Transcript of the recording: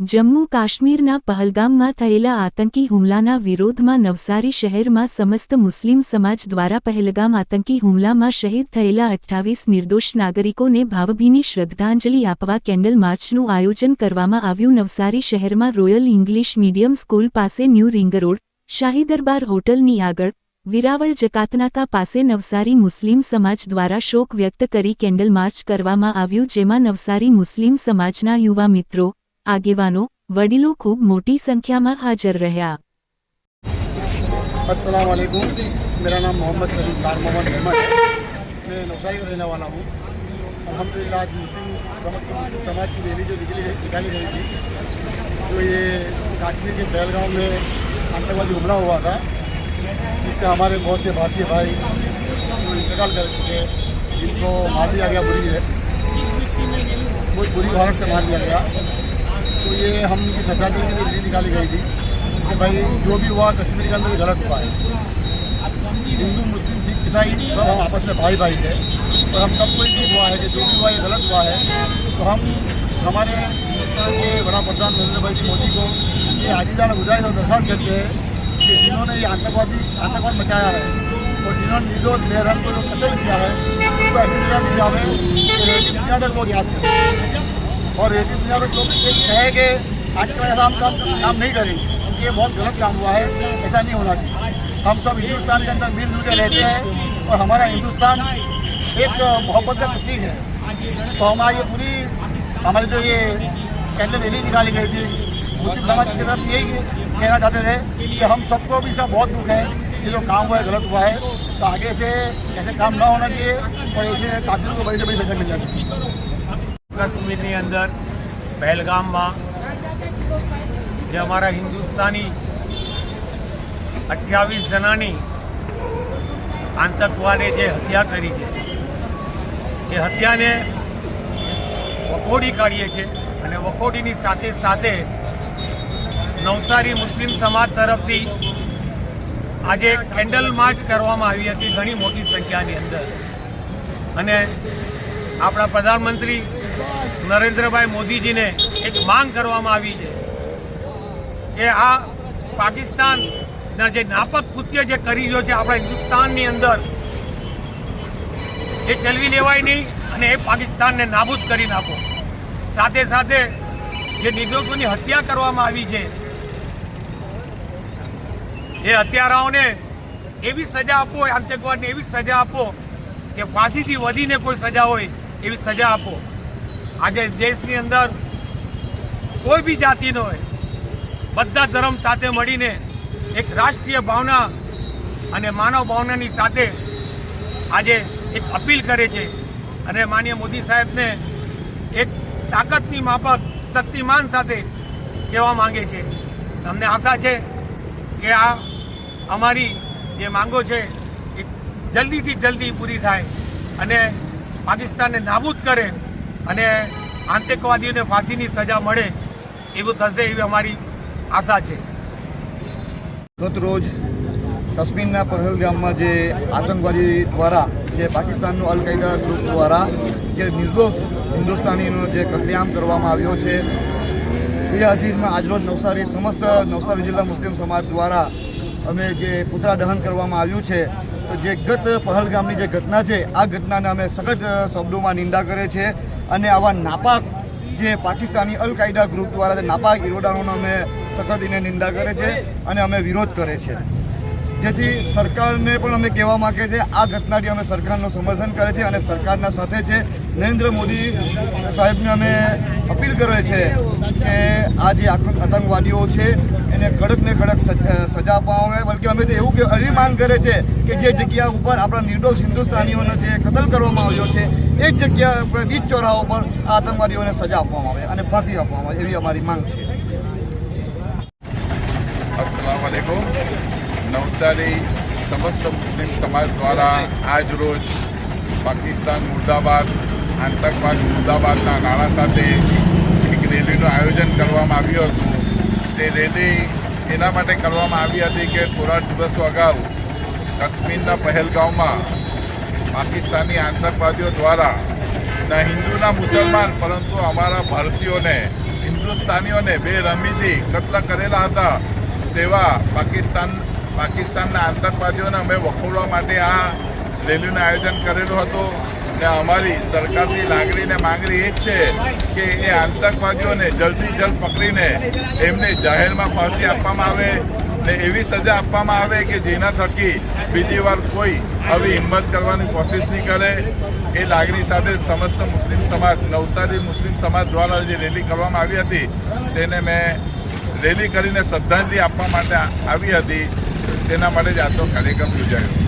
જમ્મુ કાશ્મીરના પહલગામમાં થયેલા આતંકી હુમલાના વિરોધમાં નવસારી શહેરમાં સમસ્ત મુસ્લિમ સમાજ દ્વારા પહેલગામ આતંકી હુમલામાં શહીદ થયેલા અઠ્ઠાવીસ નિર્દોષ નાગરિકોને ભાવભીની શ્રદ્ધાંજલિ આપવા કેન્ડલ માર્ચનું આયોજન કરવામાં આવ્યું. નવસારી શહેરમાં રોયલ ઇંગ્લિશ મીડિયમ સ્કૂલ પાસે new ring road Shahi Darbar હોટલની આગળ, વિરાવળ જકાતનાકા પાસે નવસારી મુસ્લિમ સમાજ દ્વારા શોક વ્યક્ત કરી કેન્ડલ માર્ચ કરવામાં આવ્યું, જેમાં નવસારી મુસ્લિમ સમાજના યુવા મિત્રો આગેવાનો વડીલો ખૂબ મોટી સંખ્યામાં હાજર રહ્યા अस्सलाम वालेकुम मेरा नाम मोहम्मद सलीम कार मोहम्मद अहमद है मैं नौसारी का रहने वाला हूँ अल्हम्दुलिल्लाह आज मुस्लिम समाज मुस्लिम समाज की रैली जो निकली गई- निकाली गई थी तो ये कश्मीर के पहलगांव में आतंकवादी हमला हुआ था जिससे हमारे बहुत से भारतीय भाई जो इंतकाल कर चुके हैं जिनको मार दिया गया बुरी है बहुत बुरी हालत से मार दिया गया तो ये हम श्रद्धांजलि के लिए रैली निकाली गई थी कि भाई जो भी हुआ कश्मीर के अंदर गलत हुआ है। हिंदू, मुस्लिम, सिख ईसाई सब हम आपस में भाई भाई थे और हम सबको ये हुआ है कि जो भी हुआ ये गलत हुआ है। तो हम हमारे हिंदुस्तान के बड़ा प्रधान नरेंद्र भाई मोदी को ये आजीदाना गुजारिश और दरखास्त करते हैं कि जिन्होंने ये आतंकवादी, आतंकवाद मचाया है और जिन्होंने निर्दोष मेहरन को जो कत्ल किया है, उसको ऐसी सजा दी तक लोग याद करें। और रेटी दुनिया में लोग कहे कि आज के ऐसा हम काम काम नहीं करेंगे, क्योंकि ये बहुत गलत काम हुआ है, ऐसा नहीं होना चाहिए। हम सब हिंदुस्तान के अंदर मिलजुल के रहते हैं और हमारा हिंदुस्तान एक मोहब्बत का प्रतीक है। तो हमारी ये पूरी, हमारी जो ये कैंडल रैली निकाली गई थी, मुस्लिम समाज की तरफ़ यही कहना चाहते थे कि हम सबको भी इसका बहुत दुख है कि जो काम हुआ है, गलत हुआ है। तो आगे से ऐसे काम ना होना चाहिए और ऐसे कातिलों को बड़ी से बड़ी सजा मिल जानी चाहिए કાશ્મીરની અંદર પહેલગામમાં, જે અમારા હિન્દુસ્તાની અઠ્યાવીસ જણાની આતંકવાદે જે હત્યા કરી છે. એ હત્યાને વખોડી કાઢીએ છીએ અને વખોડીની સાથે સાથે નવસારી મુસ્લિમ સમાજ તરફથી આજે કેન્ડલ માર્ચ કરવામાં આવી હતી ઘણી મોટી સંખ્યાની અંદર. અને આપણા પ્રધાનમંત્રી નરેન્દ્રભાઈ મોદીજીને એક માંગ કરવામાં આવી છે કે આ પાકિસ્તાનના જે નાપક કૃત્ય જે કરી રહ્યો છે આપણા હિન્દુસ્તાનની અંદર, એ ચલવી લેવાય નહીં અને એ પાકિસ્તાનને નાબૂદ કરી નાખો સાથે સાથે જે નિર્દોષોની હત્યા કરવામાં આવી છે, એ હત્યારાઓને એવી સજા આપો, આતંકવાદને એવી સજા આપો કે ફાંસીથી વધીને કોઈ સજા હોય એવી સજા આપો. આજે દેશની અંદર કોઈ બી જાતિનો હોય, બધા ધર્મ સાથે મળીને એક રાષ્ટ્રીય ભાવના અને માનવ ભાવનાની સાથે આજે એક અપીલ કરે છે. અને માનીય મોદી સાહેબને એક તાકાતની માફક, શક્તિમાન સાથે કહેવા માંગે છે. અમને આશા છે કે આ અમારી જે માંગો છે એ જલ્દીથી જલ્દી પૂરી થાય અને પાકિસ્તાનને નાબૂદ કરે. અને આતંકવાદીઓને ફાંસીની સજા મળે એવું થશે એવી અમારી આશા છે. રોજ કાશ્મીરના પહલગામમાં જે આતંકવાદી દ્વારા જે પાકિસ્તાનનું અલ કાયદા ગ્રુપ દ્વારા જે નિર્દોષ હિન્દુસ્તાનીનો જે કતલેઆમ કરવામાં આવ્યો છે, એ અધીનમાં આજરોજ નવસારી સમસ્ત નવસારી જિલ્લા મુસ્લિમ સમાજ દ્વારા અમે જે પુતળા દહન કરવામાં આવ્યું છે, તો જે ગત પહલગામની જે ઘટના છે, આ ઘટનાને અમે સખત શબ્દોમાં નિંદા કરે છે અને આવા નાપાક જે પાકિસ્તાની અલ કાયદા ગ્રુપ દ્વારા જે નાપાક ઇરોડાનો અમે સખત નિંદા કરે છે અને અમે વિરોધ કરે છે. જેથી સરકારને પણ અમે કહેવા માંગે છે, આ ઘટનાથી અમે સરકારનું સમર્થન કરે છે અને સરકારના સાથે છે. નરેન્દ્ર મોદી સાહેબને અમે અપીલ કરે છે કે આ જે આતંકવાદીઓ છે, એને કડક ને કડક સજ- આપવામાં આવે. બલકે અમે તો એવું કે, એવી માંગ કરે છે કે જે જગ્યા ઉપર આપણા નિર્દોષ હિન્દુસ્તાનીઓનો જે કતલ કરવામાં આવ્યો છે, એ જ જગ્યા ઉપર બીજ ચોરાઓ પર આ આતંકવાદીઓને સજા આપવામાં આવે અને ફાંસી આપવામાં આવે એવી અમારી માંગ છે. અસલામ વાલેકુમ નવસારી સમસ્ત મુસ્લિમ સમાજ દ્વારા આજ રોજ પાકિસ્તાન મુર્દાબાદ, આતંકવાદ મુર્દાબાદના નાણાં સાથે એક રેલીનું આયોજન કરવામાં આવ્યું હતું. તે રેલી એના માટે કરવામાં આવી હતી કે થોડા દિવસો અગાઉ કાશ્મીરના પહેલગાંવમાં પાકિસ્તાની આતંકવાદીઓ દ્વારા, ના હિન્દુના મુસલમાન, પરંતુ અમારા ભારતીયોને, હિન્દુસ્તાનીઓને બે રમીથી કત્લ કરેલા હતા તેવા પાકિસ્તાન, પાકિસ્તાનના આતંકવાદીઓને અમે વખોડવા માટે આ રેલીનું આયોજન કરેલું હતું. ને અમારી સરકારની લાગણી ને માંગણી એ જ છે કે એ આતંકવાદીઓને જલ્દી જલ્દ પકડીને એમને જાહેરમાં ફાંસી આપવામાં આવે ને એવી સજા આપવામાં આવે કે જેના થકી બીજી વાર કોઈ આવી હિંમત કરવાની કોશિશ નહીં કરે. એ લાગણી સાથે સમસ્ત મુસ્લિમ સમાજ, નવસારી મુસ્લિમ સમાજ દ્વારા જે રેલી કરવામાં આવી હતી, તેને મેં રેલી કરીને શ્રદ્ધાંજલિ આપવા માટે આવી હતી. તેના માટે જ આજનો કાર્યક્રમ યોજાયો.